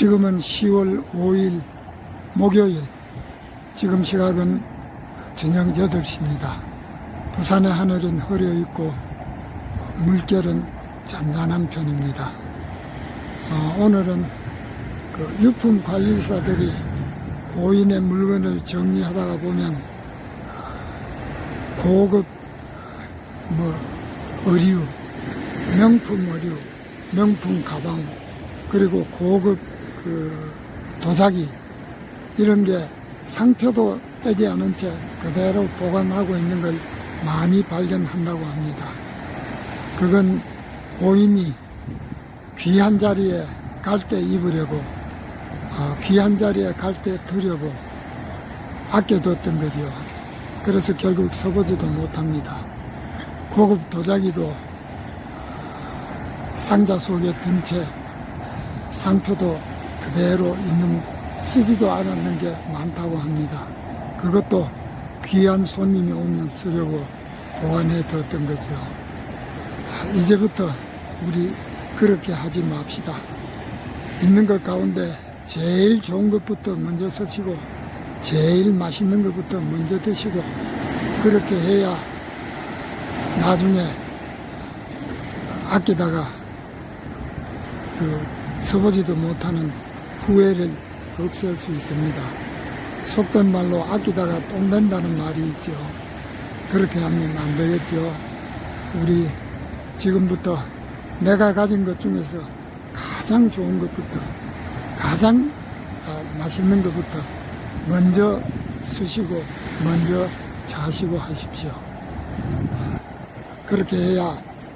지금은 10월 5일 목요일 지금 시각은 저녁 8시입니다. 부산의 하늘은 흐려 있고 물결은 잔잔한 편입니다. 어, 오늘은 그 유품 관리사들이 고인의 물건을 정리하다가 보면 고급 뭐 의류, 명품 의류, 명품 가방, 그리고 고급 그 도자기 이런 게 상표도 떼지 않은 채 그대로 보관하고 있는 걸 많이 발견한다고 합니다. 그건 고인이 귀한 자리에 갈 때 입으려고 어, 귀한 자리에 갈 때 두려고 아껴뒀던 거죠. 그래서 결국 서보지도 못합니다. 고급 도자기도 상자 속에 든 채 상표도 그대로 있는 쓰지도 않았는 게 많다고 합니다. 그것도 귀한 손님이 오면 쓰려고 보관해 뒀던 거죠. 아, 이제부터 우리 그렇게 하지 맙시다. 있는 것 가운데 제일 좋은 것부터 먼저 쓰시고 제일 맛있는 것부터 먼저 드시고 그렇게 해야 나중에 아끼다가 그 서보지도 못하는 후회를 없앨 수 있습니다. 속된 말로 아끼다가 똥 된다는 말이 있죠. 그렇게 하면 안 되겠죠. 우리 지금부터 내가 가진 것 중에서 가장 좋은 것부터 가장 아, 맛있는 것부터 먼저 쓰시고 먼저 자시고 하십시오. 그렇게 해야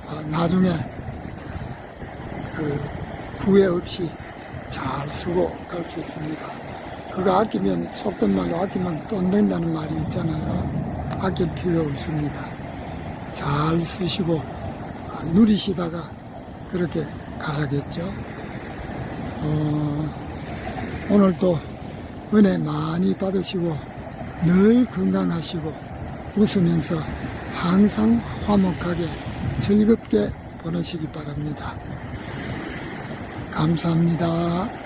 아, 나중에 그 후회 없이 잘 쓰고 갈 수 있습니다. 그거 아끼면 속된 말로 아끼면 돈 된다는 말이 있잖아요. 아낄 필요 없습니다. 잘 쓰시고 아, 누리시다가 그렇게 가야겠죠. 어, 오늘도 은혜 많이 받으시고 늘 건강하시고 웃으면서 항상 화목하게 즐겁게 보내시기 바랍니다. 감사합니다.